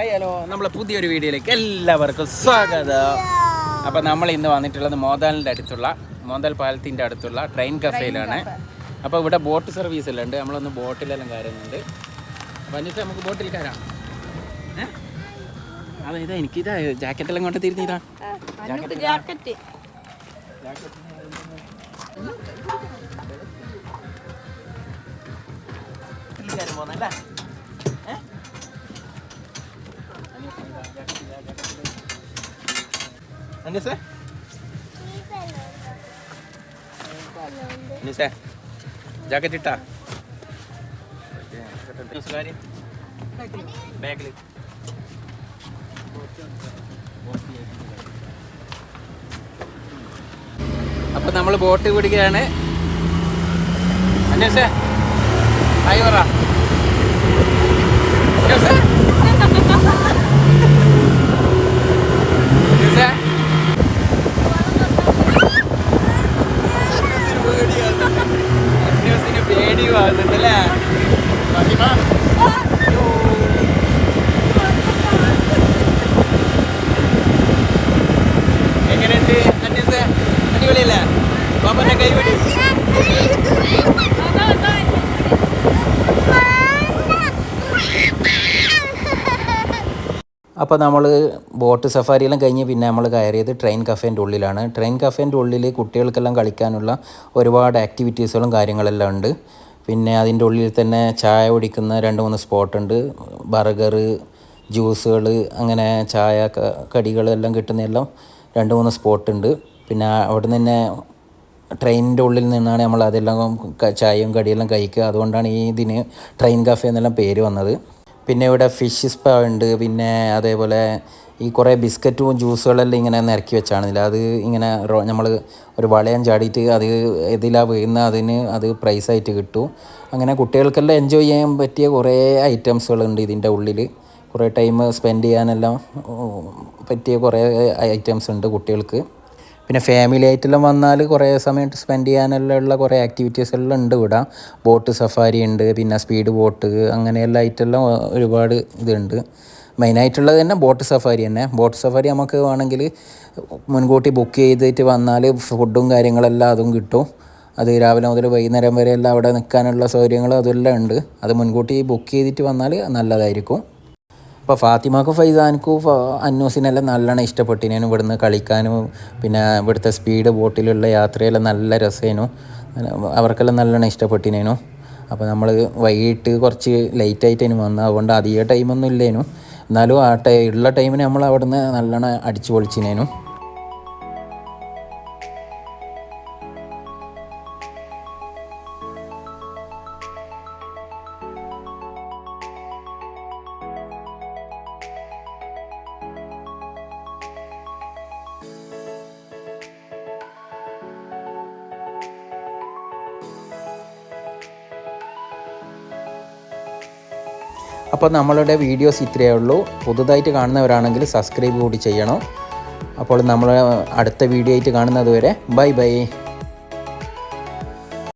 Hello നമ്മളെ പുതിയൊരു വീഡിയോയിലേക്ക് എല്ലാവർക്കും സ്വാഗതം. അപ്പം നമ്മൾ ഇന്ന് വന്നിട്ടുള്ളത് മോതാലിന്റെ അടുത്തുള്ള മോദൽ പാലത്തിന്റെ അടുത്തുള്ള ട്രെയിൻ കഫേയിലാണ്. അപ്പോൾ ഇവിടെ ബോട്ട് സർവീസ് എല്ലാം ഉണ്ട് നമ്മളൊന്ന് ബോട്ടിലെല്ലാം കയറുന്നുണ്ട്. അപ്പോൾ അന്വേഷിച്ച് നമുക്ക് ബോട്ടിൽ കയറാം. അതായത് അതെ ഇതാ എനിക്കിതാ ജാക്കറ്റെല്ലാം കൊണ്ട് തിരിഞ്ഞിതാ ജാക്കറ്റ്. അന്വേഷേ അന്വേഷേ ജാക്കറ്റ് ഇട്ടാ? ന്യൂസുകാര് ബാക്കിൽ അപ്പൊ നമ്മൾ ബോട്ട് പിടിക്കുകയാണ്. അന്വേഷേ ആയി പറ. പേടി വന്നിട്ടല്ലേ എങ്ങനെയുണ്ട് അന്വേഷ പാപ്പന്റെ അപ്പോൾ നമ്മൾ ബോട്ട് സഫാരിയെല്ലാം കഴിഞ്ഞ് പിന്നെ നമ്മൾ കയറിയത് ട്രെയിൻ കഫേന്റെ ഉള്ളിലാണ്. ട്രെയിൻ കഫേന്റെ ഉള്ളിൽ കുട്ടികൾക്കെല്ലാം കളിക്കാനുള്ള ഒരുപാട് ആക്ടിവിറ്റീസുകളും കാര്യങ്ങളെല്ലാം ഉണ്ട്. പിന്നെ അതിന്റെ ഉള്ളിൽ തന്നെ ചായ കുടിക്കുന്ന രണ്ട് മൂന്ന് സ്പോട്ടുണ്ട്. ബർഗർ ജ്യൂസുകൾ അങ്ങനെ ചായ കടികളെല്ലാം കിട്ടുന്നതെല്ലാം രണ്ട് മൂന്ന് സ്പോട്ടുണ്ട്. പിന്നെ അവിടെ നിന്ന് തന്നെ ട്രെയിനിന്റെ ഉള്ളിൽ നിന്നാണ് നമ്മൾ അതെല്ലാം ചായയും കടിയെല്ലാം കഴിക്കുക. അതുകൊണ്ടാണ് ഈ ഇതിന് ട്രെയിൻ കഫേ എന്നെല്ലാം പേര് വന്നത്. പിന്നെ ഇവിടെ ഫിഷ് സ്പാ ഉണ്ട്. പിന്നെ അതേപോലെ ഈ കുറേ ബിസ്ക്കറ്റും ജ്യൂസുകളെല്ലാം ഇങ്ങനെ നിരക്കി വെച്ചാണ്. ഇതിൽ അത് ഇങ്ങനെ നമ്മൾ ഒരു വളയം ചാടിയിട്ട് അത് ഇതിലാണ് വീഴുന്ന അതിന് അത് പ്രൈസായിട്ട് കിട്ടും. അങ്ങനെ കുട്ടികൾക്കെല്ലാം എൻജോയ് ചെയ്യാൻ പറ്റിയ കുറേ ഐറ്റംസുകളുണ്ട് ഇതിന്റെ ഉള്ളിൽ കുറേ ടൈം സ്പെൻഡ് ചെയ്യാനെല്ലാം പറ്റിയ കുറേ ഐറ്റംസ് ഉണ്ട് കുട്ടികൾക്ക്. പിന്നെ ഫാമിലി ആയിട്ടെല്ലാം വന്നാൽ കുറേ സമയം സ്പെൻഡ് ചെയ്യാനെല്ലാം ഉള്ള കുറേ ആക്ടിവിറ്റീസ് എല്ലാം ഉണ്ട് ഇവിടെ. ബോട്ട് സഫാരി ഉണ്ട് പിന്നെ സ്പീഡ് ബോട്ട് അങ്ങനെയെല്ലാം ആയിട്ടെല്ലാം ഒരുപാട് ഇതുണ്ട്. മെയിനായിട്ടുള്ളത് തന്നെ ബോട്ട് സഫാരി തന്നെ. ബോട്ട് സഫാരി നമുക്ക് വേണമെങ്കിൽ മുൻകൂട്ടി ബുക്ക് ചെയ്തിട്ട് വന്നാൽ ഫുഡും കാര്യങ്ങളെല്ലാം അതും കിട്ടും. അത് രാവിലെ മുതൽ വൈകുന്നേരം വരെ എല്ലാം അവിടെ നിൽക്കാനുള്ള സൗകര്യങ്ങളും അതെല്ലാം ഉണ്ട്. അത് മുൻകൂട്ടി ബുക്ക് ചെയ്തിട്ട് വന്നാൽ നല്ലതായിരിക്കും. അപ്പോൾ ഫാത്തിമാക്കും ഫൈസാനിക്കും അന്നൂസിനെല്ലാം നല്ലോണം ഇഷ്ടപ്പെട്ടിനും. ഇവിടുന്ന് കളിക്കാനും പിന്നെ ഇവിടുത്തെ സ്പീഡ് ബോട്ടിലുള്ള യാത്രയെല്ലാം നല്ല രസേനു. അവർക്കെല്ലാം നല്ലോണം ഇഷ്ടപ്പെട്ടിനേനു. അപ്പോൾ നമ്മൾ വൈകിട്ട് കുറച്ച് ലേറ്റായിട്ടേനും വന്നു. അതുകൊണ്ട് അധിക ടൈമൊന്നും ഇല്ലേനു. എന്നാലും ആ ടൈ ഉള്ള ടൈമിന് നമ്മൾ അവിടുന്ന് നല്ലോണം അടിച്ചു പൊളിച്ചിനേനു അപ്പോൾ നമ്മളുടെ വീഡിയോസ് ഇത്രയേ ഉള്ളൂ. പുതുതായിട്ട് കാണുന്നവരാണെങ്കിൽ സബ്സ്ക്രൈബ് കൂടി ചെയ്യണം. അപ്പോൾ നമ്മൾ അടുത്ത വീഡിയോ ആയിട്ട് കാണുന്നത് വരെ ബൈ ബൈ.